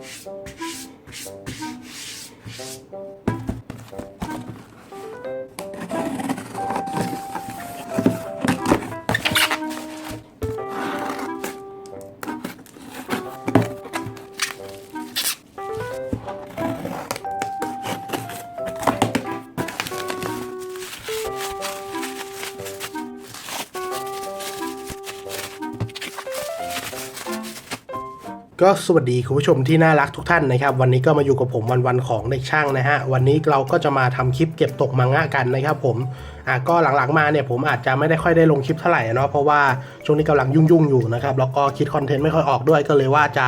Thank you. ก็สวัสดีคุณผู้ชมที่น่ารักทุกท่านนะครับ วันนี้ก็มาอยู่กับผมวันวันของเด็กช่างนะฮะวันนี้เราก็จะมาทำคลิปเก็บตกมังงะกันนะครับผมอะก็หลังๆมาเนี่ยผมอาจจะไม่ได้ค่อยได้ลงคลิปเท่าไหร่เนาะเพราะว่าช่วงนี้กำลังยุ่งๆอยู่นะครับแล้วก็คิดคอนเทนต์ไม่ค่อยออกด้วยก็เลยว่าจะ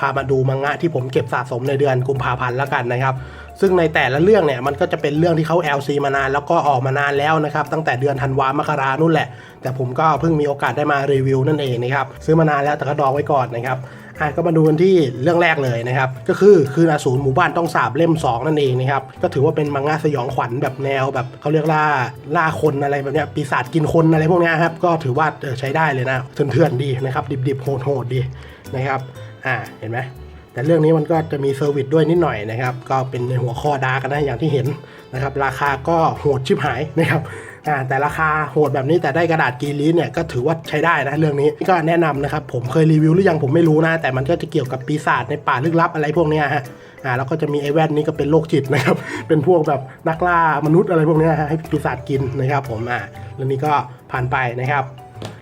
พามาดูมังงะที่ผมเก็บสะสมในเดือนกุมภาพันธ์แล้วกันนะครับซึ่งในแต่ละเรื่องเนี่ยมันก็จะเป็นเรื่องที่เขา LC มานานแล้วก็ออกมานานแล้วนะครับตั้งแต่เดือนธันวามกรานู่นแหละ แต่ผมก็เพิ่งมีโอกาสได้มารีวิวนั่นเองนะครับซื้อมานานแล้วแต่ก็ดองไว้ก่อนนะครับ อะก็มาดูกันที่เรื่องแรกเลยนะครับ ก็คือคืนอสูรหมู่บ้านต้องสาบเล่ม 2 นั่นเองนะครับ ก็ถือว่าเป็นมังงะสยองขวัญแบบแนวแบบเขาเรียกล่าล่าคนอะไรแบบเนี้ยปีศาจกินคนอะไรพวกเนี้ยครับ ก็ถือว่าใช้ได้เลยนะเถื่อนๆดีนะครับ ดิบๆโหดๆดีนะครับ อ่าเห็นไหมแต่เรื่องนี้มันก็จะมีเซอร์วิสด้วยนิดหน่อยนะครับ ก็เป็นในหัวข้อดาร์กนะอย่างที่เห็นนะครับ ราคาก็โหดชิบหายนะครับ อ่าแต่ราคาโหดแบบนี้แต่ได้กระดาษกรีลีสเนี่ยก็ถือว่าใช้ได้นะเรื่องนี้ก็แนะนำนะครับผมเคยรีวิวหรือยังผมไม่รู้นะ แต่มันก็จะเกี่ยวกับปีศาจในป่าลึกลับอะไรพวกเนี้ยฮะอ่าแล้วก็จะมีไอ้แว่นนี่ก็เป็นโรคจิตนะครับ เป็นพวกแบบนักล่ามนุษย์อะไรพวกเนี้ยฮะให้ปีศาจกินนะครับผมอ่าเรื่องนี้ก็ผ่านไปนะครับ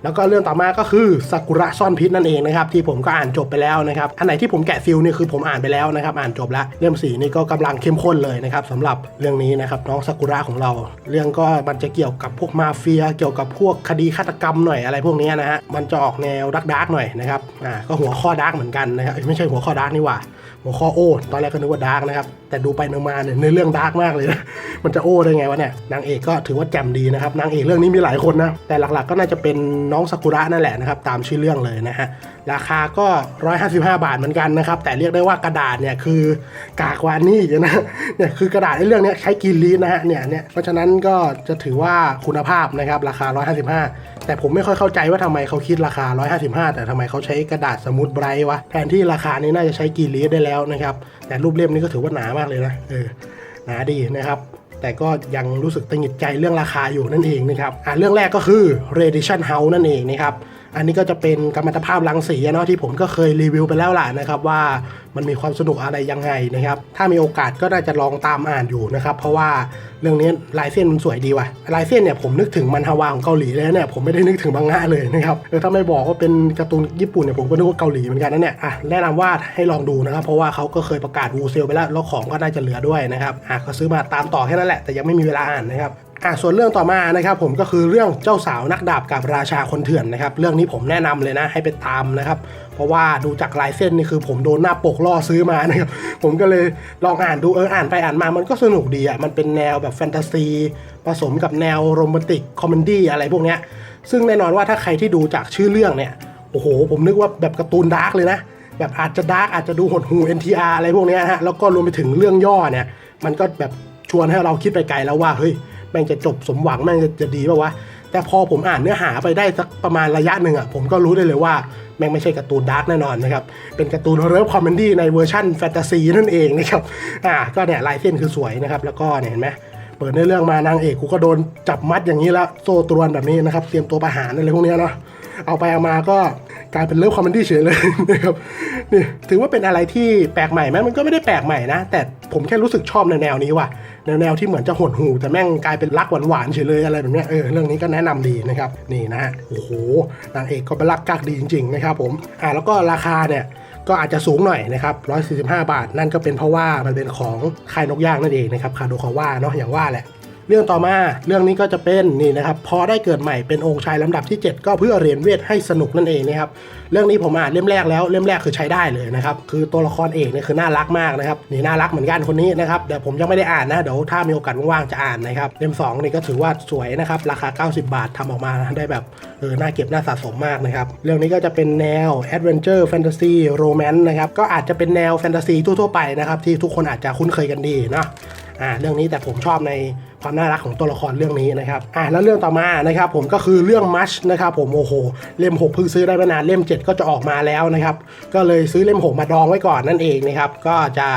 แล้วก็เรื่องต่อมาก็คือซากุระซ่อนพิษนั่นเองนะครับที่ผมก็อ่านจบไปแล้วนะครับอันไหนที่ผมแกะฟิลนี่คือผมอ่านไปแล้วนะครับอ่านจบแล้วเล่มสีนี่ก็กำลังเข้มข้นเลยนะครับสำหรับเรื่องนี้นะครับน้องซากุระของเรา เรื่องก็มันจะเกี่ยวกับพวกมาเฟีย เกี่ยวกับพวกคดีฆาตกรรมหน่อยอะไรพวกนี้นะฮะมันจะออกแนวดักดักหน่อยนะครับอ่าก็หัวข้อดักเหมือนกันนะครับไม่ใช่หัวข้อดักนี่หว่า หัวข้อโอ้ตอนแรกก็นึกว่าดาร์กนะครับ แต่ดูไปนึกมาเนี่ยในเรื่องดาร์กมากเลยนะมันจะโอ้ได้ไงวะเนี่ยนางเอกก็ถือว่าแจ่มดีนะครับนางเอกเรื่องนี้มีหลายคนนะแต่หลักๆก็น่าจะเป็นน้องซากุระนั่นแหละนะครับตามชื่อเรื่องเลยนะฮะ ราคาก็ 155 บาทเหมือนกันนะครับ แต่เรียกได้ว่ากระดาษเนี่ยคือกากวานี่นะเนี่ยคือกระดาษในเรื่องนี้ใช้กรีนลีสนะฮะเนี่ยเนี่ยเพราะฉะนั้นก็จะถือว่าคุณภาพนะครับราคา 155 แต่ผมไม่ค่อยเข้าใจว่าทำไมเขาคิดราคา 155 แต่ทำไมเขาใช้กระดาษสมูทไบรท์วะแทนที่ราคานี้น่าจะใช้กรีนลีสได้แล้วนะครับแต่รูปเล่มนี้ก็ถือว่าหนามากเลยนะเออหนาดีนะครับแต่ก็ยังรู้สึกตังหิดใจเรื่องราคาอยู่นั่นเองนะครับอ่าเรื่องแรกก็คือ Radiation House นั่นเองนะครับ อันนี้ก็จะเป็นกัมมันตภาพรังสีเนาะที่ผมก็เคยรีวิวไปแล้วล่ะนะครับว่ามันมีความสนุกอะไรยังไงนะครับ ถ้ามีโอกาสก็น่าจะลองตามอ่านอยู่นะครับ เพราะว่าเรื่องนี้ลายเส้นมันสวยดีว่ะลายเส้นเนี่ยผมนึกถึงมันฮาวาของเกาหลีเลยนะเนี่ยผมไม่ได้นึกถึงบังงะเลยนะครับเออถ้าไม่บอกว่าเป็นการ์ตูนญี่ปุ่นเนี่ยผมก็นึกว่าเกาหลีเหมือนกันนะเนี่ยอะแนะนำว่าให้ลองดูนะครับเพราะว่าเขาก็เคยประกาศวูเซลไปแล้วแล้วของก็น่าจะเหลือด้วยนะครับอะก็ซื้อมาตามต่อแค่นั้นแหละแต่ยังไม่มีเวลาอ่านนะครับ อะส่วนเรื่องต่อมานะครับผมก็คือเรื่องเจ้าสาวนักดาบกับราชาคนเถื่อนนะครับเรื่องนี้ผมแนะนำเลยนะให้ไปตามนะครับ เพราะว่าดูจากลายเส้นนี่คือผมโดนหน้าปกล่อซื้อมานะครับผมก็เลยลองอ่านดูเอออ่านไปอ่านมามันก็สนุกดีอะมันเป็นแนวแบบแฟนตาซีผสมกับแนวโรแมนติกคอมเมดี้อะไรพวกเนี้ยซึ่งแน่นอนว่าถ้าใครที่ดูจากชื่อเรื่องเนี่ยโอ้โห ผมนึกว่าแบบการ์ตูนดาร์กเลยนะแบบอาจจะดาร์กอาจจะดูหดหู NTR อะไรพวกเนี้ยฮะแล้วก็รวมไปถึงเรื่องย่อเนี่ย มันก็แบบชวนให้เราคิดไปไกลแล้วว่าเฮ้ย แม่งจะจบสมหวังแม่งจะจะดีป่าวะแต่พอผมอ่านเนื้อหาไปได้สักประมาณระยะหนึ่งอะผมก็รู้ได้เลยว่าแม่งไม่ใช่การ์ตูนดาร์กแน่นอนนะครับ เป็นการ์ตูนเริฟคอมเมดี้ในเวอร์ชั่นแฟนตาซีนั่นเองนะครับอ่าก็เนี่ยลายเส้นคือสวยนะครับ แล้วก็เนี่ยเห็นไหมเปิดในเรื่องมานางเอกกูก็โดนจับมัดอย่างนี้แล้วโซ่ตรวนแบบนี้นะครับ เตรียมตัวประหารอะไรพวกนี้เนาะเอาไปเอามาก็ กลายเป็นเลิฟคอมเมดี้เฉยเลยนะครับนี่ถือว่าเป็นอะไรที่แปลกใหม่ไหมมันก็ไม่ได้แปลกใหม่นะ แต่ผมแค่รู้สึกชอบในแนวนี้ว่ะแนวแนวที่เหมือนจะหดหูแต่แม่งกลายเป็นรักหวานๆเฉยเลยอะไรแบบเนี้ยเออเรื่องนี้ก็แนะนำดีนะครับนี่นะฮะโอ้โหนางเอกก็เป็นรักกากดีจริงๆนะครับผมอ่าแล้วก็ราคาเนี่ยก็อาจจะสูงหน่อยนะครับ145 บาท นั่นก็เป็นเพราะว่ามันเป็นของค่ายนกย่างนั่นเองนะครับคาโดคาว่าเนาะอย่างว่าแหละ เรื่องต่อมาเรื่องนี้ก็จะเป็นนี่นะครับพอได้เกิดใหม่เป็นองค์ชายลำดับที่ 7 ก็เพื่อเรียนเวทให้สนุกนั่นเองนะครับเรื่องนี้ผมอ่านเล่มแรกแล้วเล่มแรกคือใช้ได้เลยนะครับคือตัวละครเอกเนี่ยคือน่ารักมากนะครับนี่น่ารักเหมือนกันคนนี้นะครับแต่ผมยังไม่ได้อ่านนะเดี๋ยวถ้ามีโอกาสว่างๆจะอ่านนะครับเล่มสองนี่ก็ถือว่าสวยนะครับราคา 90 บาททำออกมาได้แบบเออน่าเก็บน่าสะสมมากนะครับเรื่องนี้ก็จะเป็นแนวแอดเวนเจอร์แฟนตาซีโรแมนต์นะครับก็อาจจะเป็นแนวแฟนตาซีทั่วๆไปนะครับที่ทุกคนอาจจะคุ้นเคยกันดีเนาะอ่าเรื่องนี้แต่ผมชอบใน ความน่ารักของตัวละครเรื่องนี้นะครับอะแล้วเรื่องต่อมานะครับผมก็คือเรื่องมัชนะครับผมโอ้โหเล่ม 6 เพิ่งซื้อได้ไม่นานเล่ม 7 ก็จะออกมาแล้วนะครับก็เลยซื้อเล่ม 6 มาดองไว้ก่อนนั่นเองนะครับก็จะ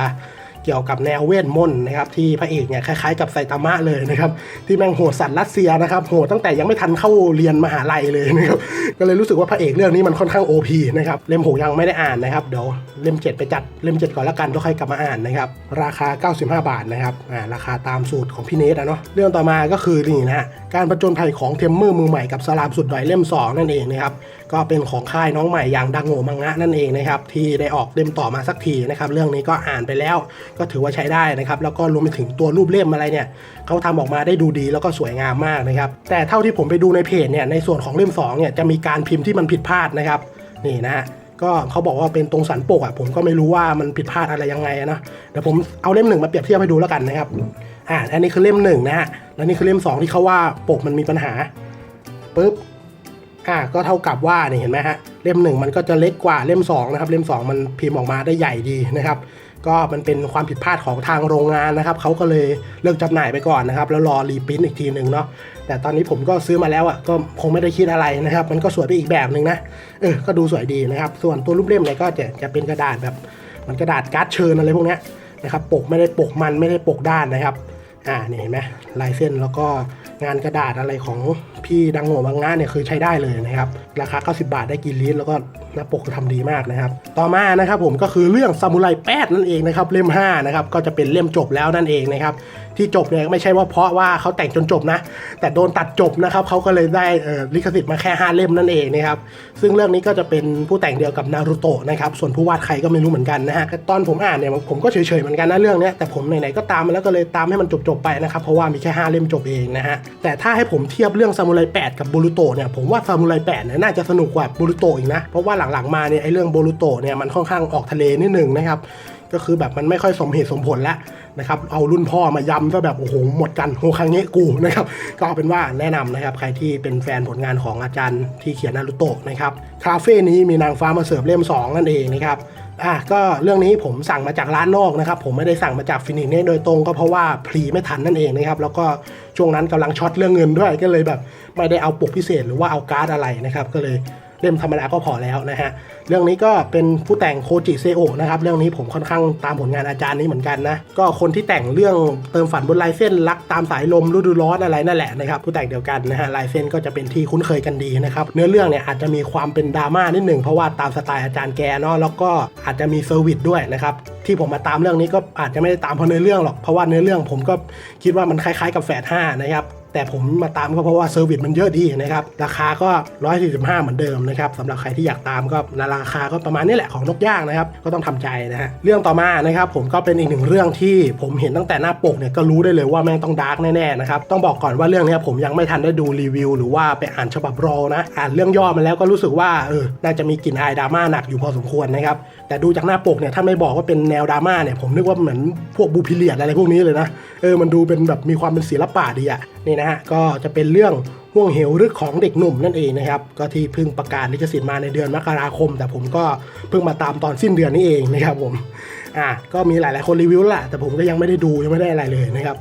เกี่ยวกับแนวเวทมนต์นะครับที่พระเอกเนี่ยคล้ายๆกับไซตามะเลยนะครับที่แม่งโหดสัตว์รัสเซียนะครับโหดตั้งแต่ยังไม่ทันเข้าเรียนมหาลัยเลยนะครับก็เลยรู้สึกว่าพระเอกเรื่องนี้มันค่อนข้าง OP นะครับเล่มหกยังไม่ได้อ่านนะครับเดี๋ยวเล่ม 7 ไปจัดเล่ม 7 ก่อนละกันแล้วค่อยกลับมาอ่านนะครับราคา 95 บาทนะครับอ่าราคาตามสูตรของพี่เนทอะเนาะเรื่องต่อมาก็คือนี่นะฮะการประจนภัยของเทมเมอร์มือใหม่กับสลามสุดดอยเล่ม 2 นั่นเองนะครับ ก็เป็นของค่ายน้องใหม่อย่างดังโง่มังงะนั่นเองนะครับที่ได้ออกเล่มต่อมาสักทีนะครับเรื่องนี้ก็อ่านไปแล้วก็ถือว่าใช้ได้นะครับแล้วก็รวมไปถึงตัวรูปเล่มอะไรเนี่ยเขาทำออกมาได้ดูดีแล้วก็สวยงามมากนะครับแต่เท่าที่ผมไปดูในเพจเนี่ยในส่วนของเล่ม2เนี่ยจะมีการพิมพ์ที่มันผิดพลาดนะครับนี่นะฮะก็เขาบอกว่าเป็นตรงสันปกอะผมก็ไม่รู้ว่ามันผิดพลาดอะไรยังไงนะเดี๋ยวผมเอาเล่มหนึ่งมาเปรียบเทียบให้ดูแล้วกันนะครับอ่าอันนี้คือเล่มหนึ่งนะฮะแล้วนี่คือเล่มสองที่เขาว่าปกมันมีปัญหาปุ๊บ อ่าก็เท่ากับว่าเนี่ยเห็นไหมฮะเล่มหนึ่งมันก็จะเล็กกว่าเล่ม2นะครับเล่ม 2 มันพิมพ์ออกมาได้ใหญ่ดีนะครับก็มันเป็นความผิดพลาดของทางโรงงานนะครับเขาก็เลยเลิกจำหน่ายไปก่อนนะครับแล้วรอรีพิมพ์อีกทีหนึ่งเนาะแต่ตอนนี้ผมก็ซื้อมาแล้วอะก็คงไม่ได้คิดอะไรนะครับ มันก็สวยไปอีกแบบหนึ่งนะเออก็ดูสวยดีนะครับ ส่วนตัวรูปเล่มเนี่ยก็จะจะเป็นกระดาษแบบมันกระดาษการ์ดเชิญอะไรพวกนี้นะครับปกไม่ได้ปกมันไม่ได้ปกด้านนะครับอ่านี่เห็นไหมลายเส้นแล้วก็ งานกระดาษอะไรของพี่ดังโง่บางงานเนี่ยคือใช้ได้เลยนะครับ ราคา 90 บาทได้กินลิตรแล้วก็ หน้าปกทำดีมากนะครับ ต่อมานะครับผมก็คือเรื่องซามูไรแปดนั่นเองนะครับเล่ม5นะครับก็จะเป็นเล่มจบแล้วนั่นเองนะครับที่จบเนี่ยไม่ใช่ว่าเพราะว่าเขาแต่งจนจบนะ แต่โดนตัดจบนะครับเขาก็เลยได้เอ่อลิขสิทธิ์มาแค่ 5 เล่มนั่นเองนะครับซึ่งเรื่องนี้ก็จะเป็นผู้แต่งเดียวกับนารูโตะนะครับส่วนผู้วาดใครก็ไม่รู้เหมือนกันนะฮะตอนผมอ่านเนี่ยผมก็เฉยๆเหมือนกันนะเรื่องนี้แต่ผมไหนๆก็ตามมาแล้วก็เลยตามให้มันจบๆไปนะครับเพราะว่ามีแค่ 5 เล่มจบเองนะฮะแต่ถ้าให้ผมเทียบเรื่องซามูไร8กับบูรุโตะเนี่ยผมว่าซามูไร8เนี่ยน่าจะสนุกกว่าบูรุโตะอีกนะเพราะว่าหลังๆมาเนี่ยไอ้เรื่องโบูรุโตเนี่ยมันค่อนข้างออกทะเลนิดหนึ่งนะครับก็คือแบบมันไม่ค่อยสมเหตุสมผลแล้วนะครับเอารุ่นพ่อมายำก็แบบโอ้โหหมดกันโฮครั้งเงะกูนะครับก็เอาเป็นว่าแนะนำนะครับใครที่เป็นแฟนผลงานของอาจารย์ที่เขียนนารุโตะนะครับคาเฟ่นี้มีนางฟ้ามาเสิร์ฟเล่มสองนั่นเองนะครับอะก็เรื่องนี้ผมสั่งมาจากร้านนอกนะครับ ผมไม่ได้สั่งมาจากฟินิกเน่โดยตรงก็เพราะว่าพรีไม่ทันนั่นเองนะครับแล้วก็ช่วงนั้นกำลังช็อตเรื่องเงินด้วยก็เลยแบบไม่ได้เอาปกพิเศษหรือว่าเอาการ์ดอะไรนะครับก็เลย เล่มธรรมดาก็พอแล้วนะฮะเรื่องนี้ก็เป็นผู้แต่งโคจิเซโอนะครับเรื่องนี้ผมค่อนข้างตามผลงานอาจารย์นี้เหมือนกันนะก็คนที่แต่งเรื่องเติมฝันบนลายเส้นรักตามสายลมฤดูร้อนอะไรนั่นแหละนะครับผู้แต่งเดียวกันนะฮะลายเส้นก็จะเป็นที่คุ้นเคยกันดีนะครับเนื้อเรื่องเนี่ยอาจจะมีความเป็นดราม่านิดหนึ่งเพราะว่าตามสไตล์อาจารย์แกเนาะแล้วก็อาจจะมีเซอร์วิสด้วยนะครับที่ผมมาตามเรื่องนี้ก็อาจจะไม่ได้ตามเพราะเนื้อเรื่องหรอกเพราะว่าเนื้อเรื่องผมก็คิดว่ามันคล้ายๆกับแฝดห้านะครับ แต่ผมมาตามก็เพราะว่าเซอร์วิสมันเยอะดีนะครับ ราคาก็ 145 เหมือนเดิมนะครับสำหรับใครที่อยากตามก็ราคาก็ประมาณนี้แหละของนกย่างนะครับ ก็ต้องทำใจนะฮะเรื่องต่อมานะครับผมก็เป็นอีกหนึ่งเรื่องที่ผมเห็นตั้งแต่หน้าปกเนี่ยก็รู้ได้เลยว่าแม่งต้องดาร์กแน่ๆนะครับต้องบอกก่อนว่าเรื่องนี้ผมยังไม่ทันได้ดูรีวิว หรือว่าไปอ่านฉบับรอนะอ่านเรื่องย่อมาแล้วก็รู้สึกว่าเออน่าจะมีกลิ่นอายดราม่าหนักอยู่พอสมควรนะครับ แต่ดูจากหน้าปกเนี่ยถ้าไม่บอกว่าเป็นแนวดราม่าเนี่ยผมนึกว่าเหมือนพวกบูพิเลียดอะไรพวกนี้เลยนะเออมันดูเป็นแบบมีความเป็นศิลปะดีอะนี่นะฮะก็จะเป็นเรื่องห่วงเหวรึกของเด็กหนุ่มนั่นเองนะครับก็ที่เพิ่งประกาศลิขสิทธิ์มาในเดือนมกราคม แต่ผมก็เพิ่งมาตามตอนสิ้นเดือนนี้เองนะครับผมอ่าก็มีหลาย ๆ คนรีวิวแล้วแหละแต่ผมก็ยังไม่ได้ดูยังไม่ได้อะไรเลยนะครับ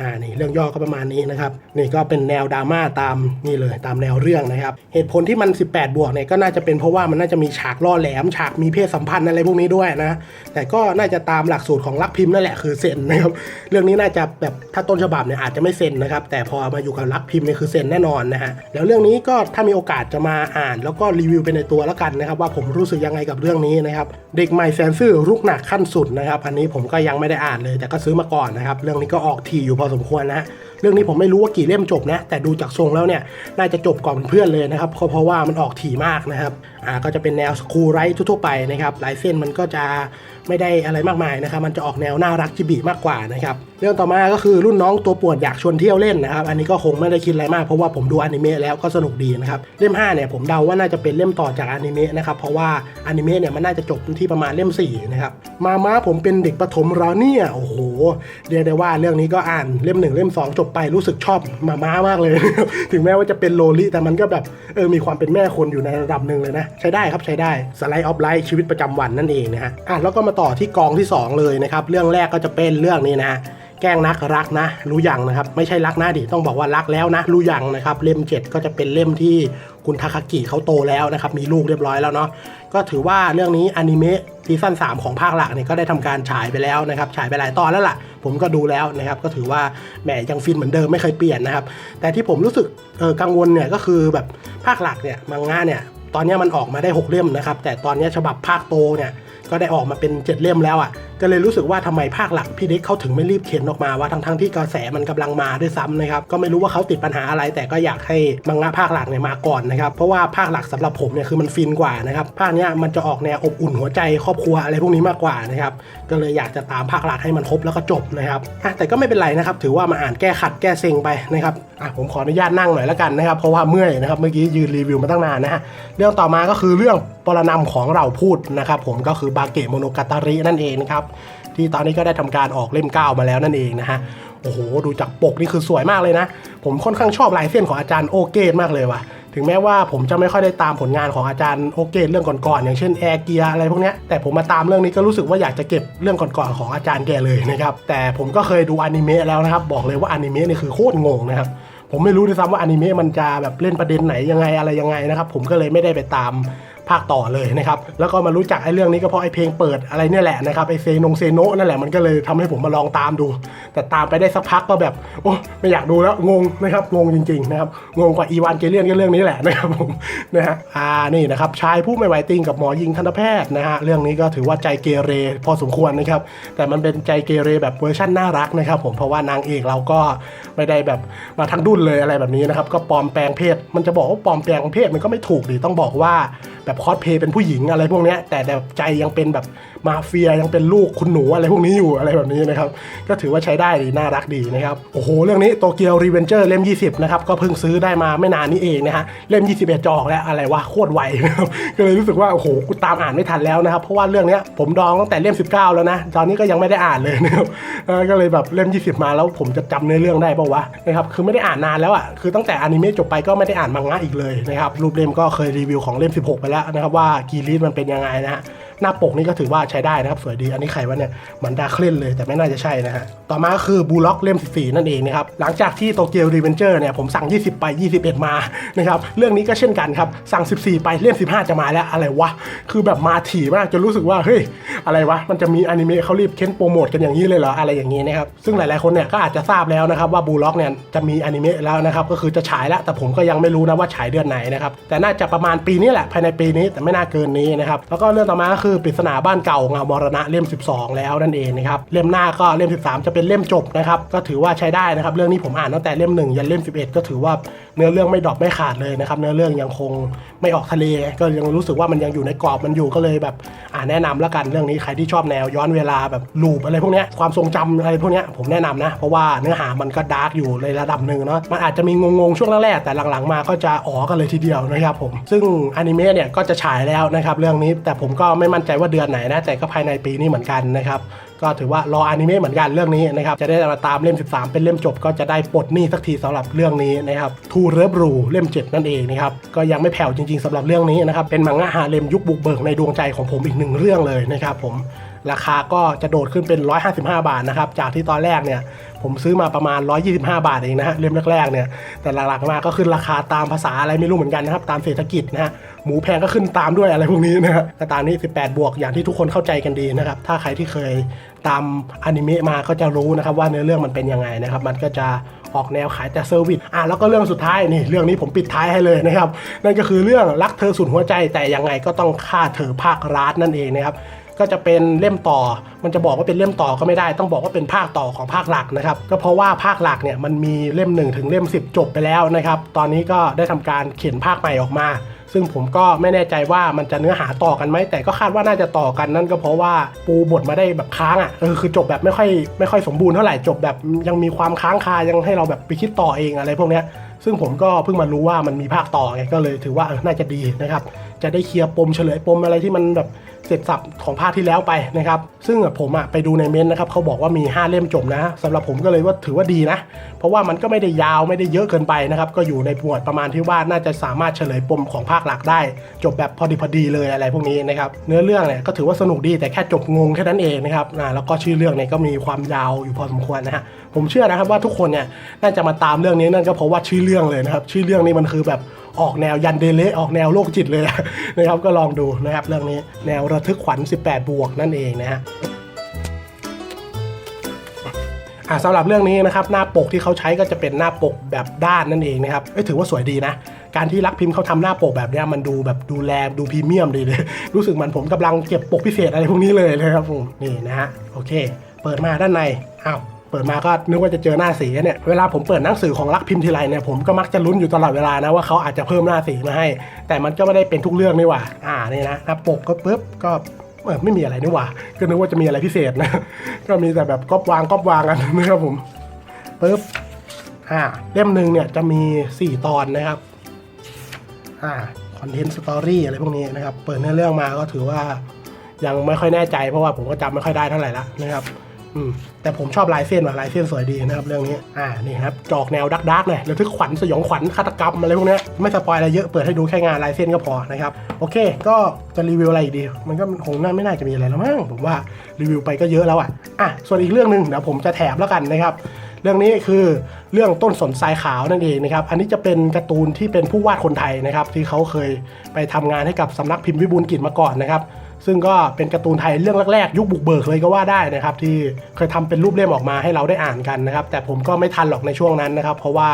อ่านี่เรื่องย่อก็ประมาณนี้นะครับนี่ก็เป็นแนวดราม่าตามนี่เลยตามแนวเรื่องนะครับเหตุผลที่มัน 18 บวกเนี่ยก็น่าจะเป็นเพราะว่ามันน่าจะมีฉากล่อแหลมฉากมีเพศสัมพันธ์อะไรพวกนี้ด้วยนะแต่ก็น่าจะตามหลักสูตรของรักพิมพ์นั่นแหละคือเซนนะครับเรื่องนี้น่าจะแบบถ้าต้นฉบับเนี่ยอาจจะไม่เซนนะครับแต่พอมาอยู่กับรักพิมพ์เนี่ยคือเซนแน่นอนนะฮะแล้วเรื่องนี้ก็ถ้ามีโอกาสจะมาอ่าน แล้วก็รีวิวไปในตัวแล้วกันนะครับว่าผมรู้สึกยังไงกับเรื่องนี้นะครับเด็กใหม่แสนซื่อรุกหนักขั้นสุดนะครับอันนี้ผมก็ยังไม่ได้อ่านเลย แต่ก็ซื้อมาก่อนนะครับเรื่องนี้ก็ออกทีอยู่พอสมควรนะเรื่องนี้ผมไม่รู้ว่ากี่เล่มจบนะ แต่ดูจากทรงแล้วเนี่ย น่าจะจบก่อนเพื่อนเลยนะครับ เพราเพราะว่ามันออกถี่มากนะครับอ่าก็จะเป็นแนวสคูไรท์ทั่วไปนะครับลายเส้นมันก็จะไม่ได้อะไรมากมายนะครับ มันจะออกแนวน่ารักจิบีมากกว่านะครับ เรื่องต่อมาก็คือรุ่นน้องตัวปวนอยากชวนเที่ยวเล่นนะครับ อันนี้ก็คงไม่ได้คิดอะไรมากเพราะว่าผมดูอนิเมะแล้วก็สนุกดีนะครับ เล่ม5เนี่ยผมเดาว่าน่าจะเป็นเล่มต่อจากอนิเมะนะครับ เพราะว่าอนิเมะเนี่ยมันน่าจะจบที่ประมาณเล่ม4นะครับ มาม้าผมเป็นเด็กประถมแล้วเนี่ยโอ้โห เรียกได้ว่าเรื่องนี้ก็อ่านเล่มหนึ่งเล่มสองจบไปรู้สึกชอบมาม้ามากเลย ถึงแม้ว่าจะเป็นโลลิแต่มันก็แบบเออมีความเป็นแม่คนอยู่ในระดับหนึ่งเลยนะใช้ได้ครับใช้ได้สไลด์ออฟไลท์ชีวิตประจำวันนั่นเองนะฮะอะแล้วก็มาต่อที่กองที่ 2 เลยนะครับ เรื่องแรกก็จะเป็นเรื่องนี้นะฮะแกล้งนักรักนะ รู้อยังนะครับ ไม่ใช่รักนะดิต้องบอกว่ารักแล้วนะ รู้อยังนะครับ เล่ม 7 ก็จะเป็นเล่มที่คุณทาคากิเขาโตแล้วนะครับ มีลูกเรียบร้อยแล้วเนาะก็ถือว่าเรื่องนี้อนิเมะซีซั่น3 ของภาคหลักเนี่ยก็ได้ทำการฉายไปแล้วนะครับฉายไปหลายตอนแล้วล่ะ ผมก็ดูแล้วนะครับ ก็ถือว่าแหมยังฟินเหมือนเดิมไม่เคยเปลี่ยนนะครับ แต่ที่ผมรู้สึกเออกังวลเนี่ยก็คือแบบภาคหลักเนี่ยมังงะเนี่ย ตอนนี้มันออกมาได้ 6 เล่มนะครับ แต่ตอนนี้ฉบับภาคโตเนี่ย ก็ได้ออกมาเป็น 7 เล่มแล้วอะ่ะ ก็เลยรู้สึกว่าทำไมภาคหลักพี่เด็กเขาถึงไม่รีบเข็นออกมาว่าทั้งๆที่กระแสมันกำลังมาด้วยซ้ำนะครับ ก็ไม่รู้ว่าเขาติดปัญหาอะไร แต่ก็อยากให้มังงะภาคหลักเนี่ยมาก่อนนะครับ เพราะว่าภาคหลักสำหรับผมเนี่ยคือมันฟินกว่านะครับ ภาคเนี้ยมันจะออกแนวอบอุ่นหัวใจครอบครัวอะไรพวกนี้มากกว่านะครับ ก็เลยอยากจะตามภาคหลักให้มันครบแล้วก็จบนะครับแต่ก็ไม่เป็นไรนะครับ ถือว่ามาอ่านแก้ขัดแก้เซ็งไปนะครับอะผมขออนุญาตนั่งหน่อยแล้วกันนะครับ เพราะว่าเมื่อยนะครับ เมื่อกี้ยืนรีวิวมาตั้งนานนะฮะ เรื่องต่อมาก็คือเรื่อง ปรนำของเราพูดนะครับผมก็คือบาเกะโมโนกาตารินั่นเองนะครับที่ตอนนี้ก็ได้ทำการออกเล่ม 9 มาแล้วนั่นเองนะฮะโอ้โหดูจากปกนี่คือสวยมากเลยนะ ผมค่อนข้างชอบลายเส้นของอาจารย์โอเกตมากเลยว่ะถึงแม้ว่าผมจะไม่ค่อยได้ตามผลงานของอาจารย์โอเกตเรื่องก่อนๆอย่างเช่นแอร์เกียอะไรพวกนี้แต่ผมมาตามเรื่องนี้ก็รู้สึกว่าอยากจะเก็บเรื่องก่อนๆของอาจารย์แกเลยนะครับแต่ผมก็เคยดูอนิเมะแล้วนะครับบอกเลยว่าอนิเมะนี่คือโคตรงงนะครับผมไม่รู้ด้วยซ้ำว่าอนิเมะมันจะแบบเล่นประเด็นไหนยังไงอะไรยังไงนะครับผมก็เลยไม่ได้ไปตาม ภาคต่อเลยนะครับแล้วก็มารู้จักไอ้เรื่องนี้ก็เพราะไอ้เพลงเปิดอะไรเนี่ยแหละนะครับไอ้เซนงเซโนนั่นแหละมันก็เลยทำให้ผมมาลองตามดู แต่ตามไปได้สักพักก็แบบโอ้ไม่อยากดูแล้วงงนะครับงงจริงๆนะครับงงกว่าอีวานเกเลียนก็เรื่องนี้แหละนะครับผมนะฮะอ่านี่นะครับชายผู้ไม่ไหวติงกับหมอยิงทันตแพทย์นะฮะเรื่องนี้ก็ถือว่าใจเกเรพอสมควรนะครับแต่มันเป็นใจเกเรแบบเวอร์ชั่นน่ารักนะครับผมเพราะว่านางเอกเราก็ไม่ได้แบบมาทั้งดุนเลยอะไรแบบนี้นะครับก็ปลอมแปลงเพศ มันจะบอกว่าปลอมแปลงเพศมันก็ไม่ถูกดิต้องบอกว่าแบบคอสเพย์เป็นผู้หญิงอะไรพวกเนี้ยแต่แบบใจยังเป็นแบบมาเฟียยังเป็นลูกคุณหนูอะไรพวกนี้อยู่อะไรแบบนี้นะครับ ก็ถือว่าใช้ได้ดีน่ารักดีนะครับ โอ้โห เรื่องนี้โตเกียวรีเวนเจอร์เล่ม 20 นะครับ ก็เพิ่งซื้อได้มาไม่นานนี้เองนะฮะ เล่ม 21 จออกแล้วอะไรวะโคตรไวนะครับ ก็เลยรู้สึกว่า โอ้โหกูตามอ่านไม่ทันแล้วนะครับ เพราะว่าเรื่องนี้ผมดองตั้งแต่เล่ม 19 แล้วนะ ตอนนี้ก็ยังไม่ได้อ่านเลยนะครับก็เลยแบบเล่ม 20 มาแล้วผมจะจำเนื้อเรื่องได้ปะวะนะครับคือไม่ได้อ่านนานแล้วอะคือตั้งแต่อนิเมะจบไปก็ไม่ได้อ่านมังงะอีกเลยนะครับรูปเล่มก็เคยรีวิวของเล่ม 16 ไปแล้วนะครับว่ากีรีดมันเป็นยังไงนะฮะ หน้าปกนี่ก็ถือว่าใช้ได้นะครับ สวยดีอันนี้ใครวะเนี่ยเหมันดาเคลนเลยแต่ไม่น่าจะใช่นะฮะต่อมาก็คือบูล็อกเล่ม14นั่นเองนะครับหลังจากที่โตเกียวรีเวนเจอร์เนี่ยผมสั่ง 20 ไป 21 มานะครับเรื่องนี้ก็เช่นกันครับสั่ง 14 ไปเล่ม15 จะมาแล้วอะไรวะคือแบบมาถี่มากจนรู้สึกว่าเฮ้ยอะไรวะมันจะมีอนิเมะเขารีบเค้นโปรโมทกันอย่างนี้เลยเหรออะไรอย่างนี้นะครับซึ่งหลายๆคนเนี่ยก็อาจจะทราบแล้วนะครับว่าบูล็อกเนี่ยจะมีอนิเมะแล้วนะครับก็คือจะฉายแล้วแต่ผมก็ยังไม่รู้นะว่าฉายเดือนไหนนะครับแต่น่าจะประมาณปีนี้แหละภายในปีนี้แต่ไม่น่าเกินนี้นะครับแล้วก็เรื่องต่อมาก็คือปริศนาบ้านเก่าเงามรณะเล่ม 12 แล้วนั่นเองนะครับเล่มหน้าก็เล่ม 13 จะเป็นเล่มจบนะครับก็ถือว่าใช้ได้นะครับเรื่องนี้ผมอ่านตั้งแต่เล่ม1ยันเล่ม 11 ก็ถือว่า เนื้อเรื่องไม่ดรอปไม่ขาดเลยนะครับ เนื้อเรื่องยังคงไม่ออกทะเล ก็ยังรู้สึกว่ามันยังอยู่ในกรอบมันอยู่ก็เลยแบบอ่าแนะนำแล้วกันเรื่องนี้ใครที่ชอบแนวย้อนเวลาแบบลูปอะไรพวกนี้ความทรงจำอะไรพวกนี้ผมแนะนำนะ เพราะว่าเนื้อหามันก็ดาร์กอยู่ในระดับหนึ่งเนาะมันอาจจะมีงงๆช่วงแรกๆแต่หลังๆมาก็จะอ๋อกันเลยทีเดียวนะครับผมซึ่งอนิเมะเนี่ยก็จะฉายแล้วนะครับเรื่องนี้แต่ผมก็ไม่มั่นใจว่าเดือนไหนนะแต่ก็ภายในปีนี้เหมือนกันนะครับ ก็ถือว่ารออนิเมะเหมือนกันเรื่องนี้นะครับจะได้มาตามเล่ม 13 เป็นเล่มจบก็จะได้ปลดหนี้สักทีสำหรับเรื่องนี้นะครับทูเรบรูเล่ม 7 นั่นเองนะครับก็ยังไม่แผ่วจริงๆสำหรับเรื่องนี้นะครับเป็นมังงะฮาเลมยุคบุกเบิกในดวงใจของผมอีกหนึ่งเรื่องเลยนะครับผม ราคาก็จะโดดขึ้นเป็น 155 บาทนะครับ จากที่ตอนแรกเนี่ยผมซื้อมาประมาณ 125 บาทเองนะฮะเล่มแรกๆเนี่ยแต่หลักๆมาก็ขึ้นราคาตามภาษาอะไรไม่รู้เหมือนกันนะครับ ตามเศรษฐกิจนะฮะหมูแพงก็ขึ้นตามด้วยอะไรพวกนี้นะฮะก็ตามนี้ 18 บวกอย่างที่ทุกคนเข้าใจกันดีนะครับ ถ้าใครที่เคยตามอนิเมะมาก็จะรู้นะครับว่าเนื้อเรื่องมันเป็นยังไงนะครับ มันก็จะออกแนวขายแต่เซอร์วิสอะแล้วก็เรื่องสุดท้ายนี่เรื่องนี้ผมปิดท้ายให้เลยนะครับ นั่นก็คือเรื่องรักเธอสุดหัวใจแต่ยังไงก็ต้องฆ่าเธอภาครัฐนั่นเองนะครับ ก็จะเป็นเล่มต่อ มันจะบอกว่าเป็นเล่มต่อก็ไม่ได้ ต้องบอกว่าเป็นภาคต่อของภาคหลักนะครับ ก็เพราะว่าภาคหลักเนี่ยมันมีเล่ม 1 ถึงเล่ม 10 จบไปแล้วนะครับ ตอนนี้ก็ได้ทำการเขียนภาคใหม่ออกมา ซึ่งผมก็ไม่แน่ใจว่ามันจะเนื้อหาต่อกันไหม แต่ก็คาดว่าน่าจะต่อกันนั่นก็เพราะว่าปูบทมาได้แบบค้างอะเออคือจบแบบไม่ค่อยไม่ค่อยสมบูรณ์เท่าไหร่จบแบบยังมีความค้างคายังให้เราแบบไปคิดต่อเองอะไรพวกเนี้ยซึ่งผมก็เพิ่งมารู้ว่ามันมีภาคต่อไงก็เลยถือว่าน่าจะดีนะครับ จะได้เคลียร์ปมเฉลยปมอะไรที่มันแบบ เสร็จสับของภาคที่แล้วไปนะครับซึ่งผมอะไปดูในเม้นต์นะครับเขาบอกว่ามี 5 เล่มจบนะสำหรับผมก็เลยว่าถือว่าดีนะ เพราะว่ามันก็ไม่ได้ยาวไม่ได้เยอะเกินไปนะครับก็อยู่ในหมวดประมาณที่ว่าน่าจะสามารถเฉลยปมของภาคหลักได้ จบแบบพอดีพอดีเลยอะไรพวกนี้นะครับเนื้อเรื่องเนี่ยก็ถือว่าสนุกดีแต่แค่จบงงแค่นั้นเองนะครับแล้วก็ชื่อเรื่องเนี่ยก็มีความยาวอยู่พอสมควรนะฮะผมเชื่อนะครับว่าทุกคนเนี่ยน่าจะมาตามเรื่องนี้นั่นก็เพราะว่าชื่อเรื่องเลยนะครับ ชื่อเรื่องนี้มันคือแบบออกแนวยันเดเลออกแนวโรคจิตเลยนะครับก็ลองดูนะครับเรื่องนี้แนวระทึกขวัญ 18 บวกนั่นเองนะฮะอ่าสำหรับเรื่องนี้นะครับหน้าปกที่เขาใช้ก็จะเป็นหน้าปกแบบด้านนั่นเองนะครับเอ้ถือว่าสวยดีนะ การที่รักพิมพ์เขาทำหน้าปกแบบเนี้ยมันดูแบบดูแลดูพรีเมียมดีเลย รู้สึกเหมันผมกำลังเก็บปกพิเศษอะไรพวกนี้เลยนะครับผมนี่นะฮะโอเค เปิดมาด้านในอ้าว เปิดมาก็นึกว่าจะเจอหน้าสีเนี่ย เวลาผมเปิดหนังสือของรักพิมพ์ทีไรเนี่ยผมก็มักจะลุ้นอยู่ตลอดเวลานะว่าเขาอาจจะเพิ่มหน้าสีมาให้ แต่มันก็ไม่ได้เป็นทุกเรื่องนี่หว่า อ่านี่นะหน้าปกก็ปุ๊บก็เออไม่มีอะไรนี่หว่า ก็นึกว่าจะมีอะไรพิเศษนะ ก็มีแต่แบบก๊อปวางก๊อปวางกันนะครับผมปึ๊บอ่าเล่มหนึ่งเนี่ยจะมี 4 ตอนนะครับอ่าคอนเทนต์สตอรี่อะไรพวกนี้นะครับ เปิดเนื้อเรื่องมาก็ถือว่ายังไม่ค่อยแน่ใจเพราะว่าผมก็จำไม่ค่อยได้เท่าไหร่ละนะครับ แต่ผมชอบลายเส้นว่ะลายเส้นสวยดีนะครับเรื่องนี้ อ่า นี่ครับ จอกแนวดักดักๆหน่อยระทึกขวัญสยองขวัญฆาตกรรมอะไรพวกนี้ไม่สปอยอะไรเยอะ เปิดให้ดูแค่งานลายเส้นก็พอนะครับ โอเค ก็จะรีวิวอะไรอีกดี มันก็คงน่าไม่น่าจะมีอะไรแล้วมั้ง ผมว่ารีวิวไปก็เยอะแล้วอะ อะ ส่วนอีกเรื่องหนึ่งเดี๋ยวผมจะแถมแล้วกันนะครับเรื่องนี้คือเรื่องต้นสนทรายขาวนั่นเองนะครับ อันนี้จะเป็นการ์ตูนที่เป็นผู้วาดคนไทยนะครับ ที่เขาเคยไปทำงานให้กับสำนักพิมพ์วิบูลย์กิจมาก่อนนะครับ ซึ่งก็เป็นการ์ตูนไทยเรื่องแรกๆ ยุคบุกเบิกเลยก็ว่าได้นะครับ ที่เคยทำเป็นรูปเล่มออกมาให้เราได้อ่านกันนะครับ แต่ผมก็ไม่ทันหรอกในช่วงนั้นนะครับ เพราะว่า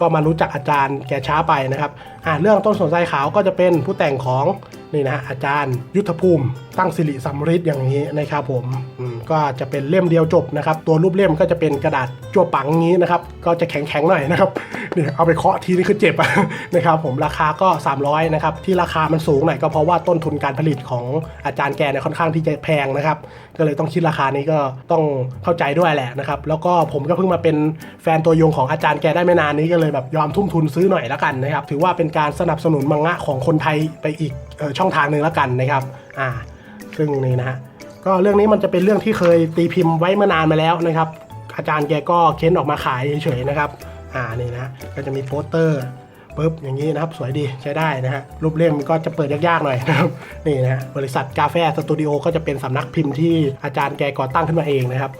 ก็มารู้จักอาจารย์แกช้าไปนะครับ อ่าเรื่องต้นสนทรายขาวก็จะเป็นผู้แต่งของนี่นะอาจารย์ยุทธภูมิ ตั้งสิริสัมฤทธิ์อย่างนี้นะครับผมมก็จะเป็นเล่มเดียวจบนะครับ ตัวรูปเล่มก็จะเป็นกระดาษจั่วปังนี้นะครับ ก็จะแข็งๆหน่อยนะครับเนี่ยเอาไปเคาะทีนี่คือเจ็บนะครับผมราคาก็ 300นะครับที่ราคามันสูงหน่อยก็เพราะว่าต้นทุนการผลิตของอาจารย์แกเนี่ยค่อนข้างที่จะแพงนะครับ ก็เลยต้องคิดราคานี้ก็ต้องเข้าใจด้วยแหละนะครับ แล้วก็ผมก็เพิ่งมาเป็นแฟนตัวยงของอาจารย์แกได้ไม่นานนี้ก็เลยแบบยอมทุ่มทุนซื้อหน่อยล้วกันนะครับ ถือว่าเป็นการสนับสนุนมังงะของคนไทยไปอีกออช่องทางหนึ่งแล้วกันนะครับอ่าซึ่งนี่นะฮะก็เรื่องนี้มันจะเป็นเรื่องที่เคยตีพิมพ์ไว้เมื่อนานมาแล้วนะครับ อาจารย์แกก็เค้นออกมาขายเฉยๆนะครับอ่านี่นะก็จะมีโปสเตอร์ปุ๊บอย่างนี้นะครับสวยดีใช้ได้นะฮะรูปเล่มก็จะเปิดยากๆหน่อยนะครับนี่นะฮะบริษัทกาแฟสตูดิโอก็จะเป็นสำนักพิมพ์ที่อาจารย์แกก่อตั้งขึ้นมาเองนะครับ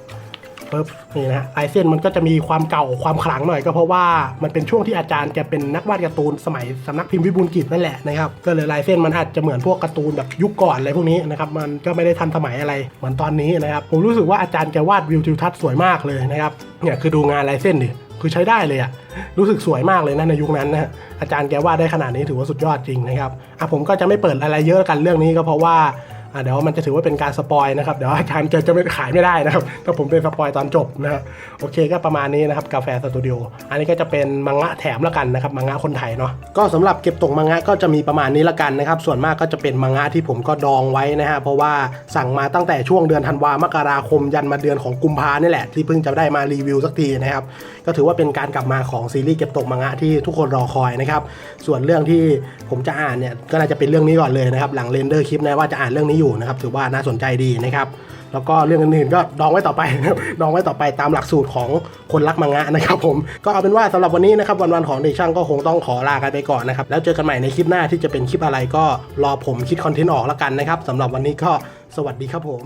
ปุ๊บนี่นะฮะลายเส้นมันก็จะมีความเก่าความขลังหน่อยก็เพราะว่ามันเป็นช่วงที่อาจารย์แกเป็นนักวาดการ์ตูนสมัยสำนักพิมพ์วิบูลกิจนั่นแหละนะครับก็เลยลายเส้นมันอาจจะเหมือนพวกการ์ตูนแบบยุคก่อนอะไรพวกนี้นะครับมันก็ไม่ได้ทันสมัยอะไรเหมือนตอนนี้นะครับผมรู้สึกว่าอาจารย์แกวาดวิวทิวทัศน์สวยมากเลยนะครับเนี่ยคือดูงานลายเส้นดิคือใช้ได้เลยอะรู้สึกสวยมากเลยนะในยุคนั้นนะอาจารย์แกวาดได้ขนาดนี้ถือว่าสุดยอดจริงนะครับอะผมก็จะไม่เปิดอะไรเยอะกันเรื่องนี้ก็เพราะว่า เดี๋ยวมันจะถือว่าเป็นการสปอยนะครับเดี๋ยวอาจารย์จะจะไม่ขายไม่ได้นะครับถ้าผมเป็นสปอยตอนจบนะโอเคก็ประมาณนี้นะครับกาแฟสตูดิโออันนี้ก็จะเป็นมังงะแถมล้วกันนะครับมังงะคนไทยเนาะก็สำหรับเก็บตกมังงะก็จะมีประมาณนี้ละกันนะครับส่วนมากก็จะเป็นมังงะที่ผมก็ดองไว้นะฮะเพราะว่าสั่งมาตั้งแต่ช่วงเดือนธันวามกราคมยันมาเดือนของกุมภานี่แหละ ที่เพิ่งจะได้มารีวิวสักทีนะครับก็ถือว่าเป็นการกลับมาของซีรีส์เก็บตกมังงะที่ทุกคนรอคอยนะครับส่วนเรื่องที่ผมจะอ่านเนี่ยก็น่าจะเป็นเรื่องนี้ก่อนเลยนะครับหลังเรนเดอร์คลิปนะว่าจะอ่านเรื่องนี้อยู่นะครับถือว่าน่าสนใจดีนะครับแล้วก็เรื่องอื่นๆก็ดองไว้ต่อไปดองไว้ต่อไปตามหลักสูตรของคนรักมังงะนะครับผมก็เอาเป็นว่าสำหรับวันนี้นะครับวันวันของเด็กช่างก็คงต้องขอลากันไปก่อนนะครับแล้วเจอกันใหม่ในคลิปหน้าที่จะเป็นคลิปอะไรก็รอผมคิดคอนเทนต์ออกแล้วกันนะครับสำหรับวันนี้ก็สวัสดีครับผม